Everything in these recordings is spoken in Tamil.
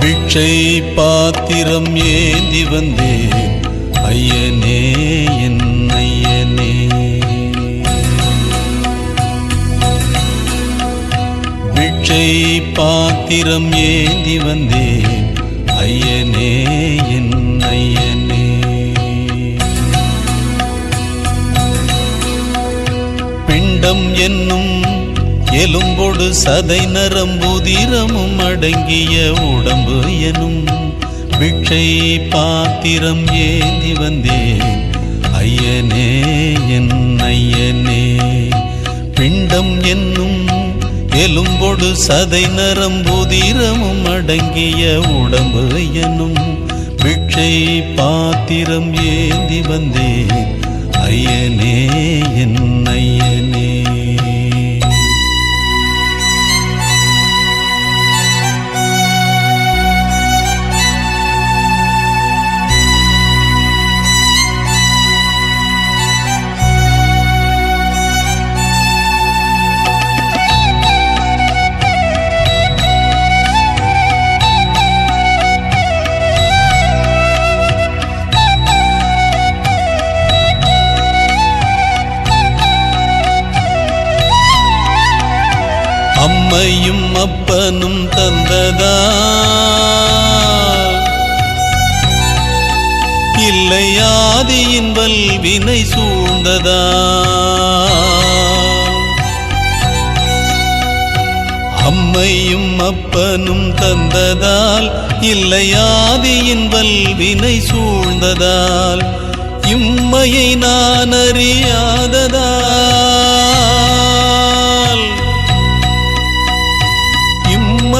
பிட்சை பாத்திரம் ஏந்தி வந்தேன். ஐயனே என் ஐயனே. பிட்சை பாத்திரம் ஏந்தி வந்தேன். ஐயனே என் ஐயனே. பிண்டம் என்னும் எலும்பொடு சதை நரம்புதிரமும் அடங்கிய உடம்பு எனும் பிக்ஷை பாத்திரம் ஏந்தி வந்தேன். ஐயனே என் ஐயனே பிண்டம் என்னும் எலும்பொடு சதை நரம்புதிரமும் அடங்கிய உடம்பு எனும் பிக்ஷை பாத்திரம் ஏந்தி வந்தேன். ஐயனே என் ஐயனே. அம்மையும் அப்பனும் தந்ததா? இல்லை ஆதியின் வல்வினை சூழ்ந்ததா? அம்மையும் அப்பனும் தந்ததால் இல்லையாதியின் வல்வினை சூழ்ந்ததால் இம்மையை நான் அறியாததால்.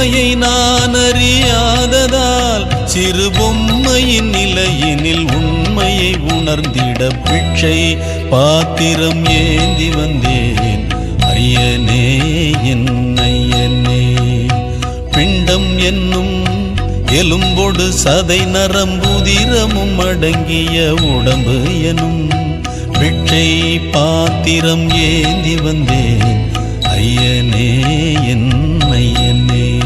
உண்மையை நான் அறியாததால் சிறு பொம்மையின் நிலையினில் உண்மையை உணர்ந்திட பிட்சை பாத்திரம் ஏந்தி வந்தேன். ஐயனே என் ஐயனே. பிண்டம் என்னும் எலும்பொடு சதை நரம்புதிரமும் அடங்கிய உடம்பு எனும் பிட்சை பாத்திரம் ஏந்தி வந்தேன். ஐயனே என் ஐயனே.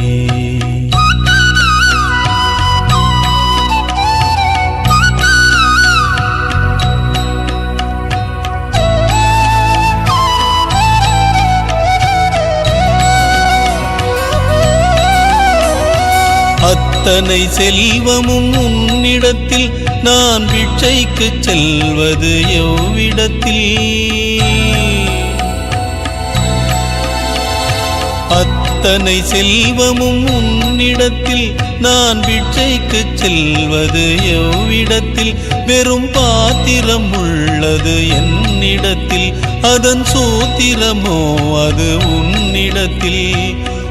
அத்தனை செல்வமும் உன்னிடத்தில். நான் பிச்சைக்கு செல்வது எவ்விடத்தில்? அத்தனை செல்வமும் உன்னிடத்தில். நான் பிச்சைக்கு செல்வது எவ்விடத்தில்? வெறும் பாத்திரம் உள்ளது என்னிடத்தில். அதன் சூத்திரமோ அது உன்னிடத்தில்.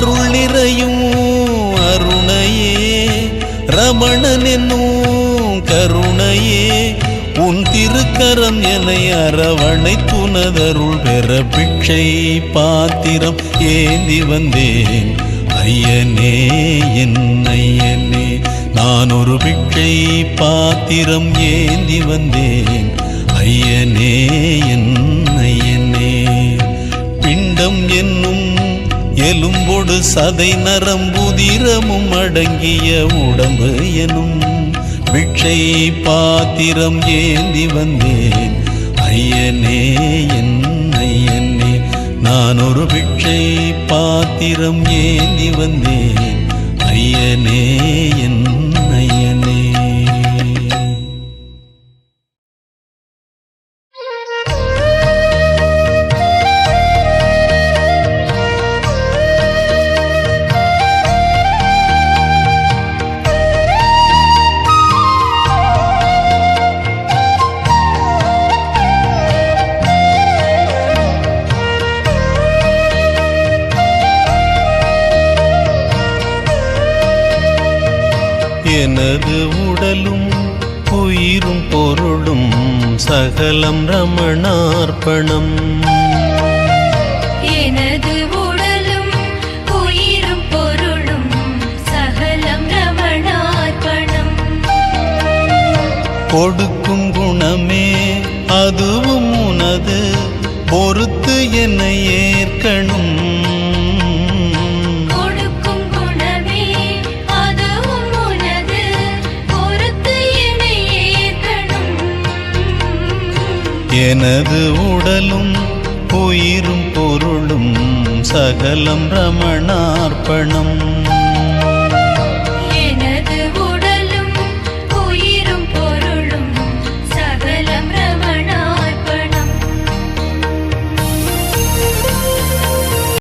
அருள் நிறையும் அருணையே. ரமணன் என்னும் கருணையே. உன் திருக்கரம் என அரவணை துணதருள் பெற பிட்சை பாத்திரம் ஏந்தி வந்தேன். ஐயனே என் ஐயனே நான் ஒரு பிட்சை பாத்திரம் ஏந்தி வந்தேன். ஐயனே என் ஐயனே. பிண்டம் என்னும் எலும்பொடு சதை நரம்புதிரமும் அடங்கிய உடம்பு எனும் பிட்சை பாத்திரம் ஏந்தி வந்தேன். ஐயனே என் ஐயனே நான் ஒரு பிட்சை பாத்திரம் ஏந்தி வந்தேன். ஐயனே என் எனது உடலும் உயிரும் பொருளும் சகலம் ரமணார்ப்பணம். எனது உடலும் உயிரும் பொருளும் சகலம் ரமணார்ப்பணம். கொடுக்கும் குணமே அதுவும் உனது பொறுத்து என்னை ஏற்கணும். எனது உடலும் உயிரும் பொருளும் சகலம் ரமணார்ப்பணம்.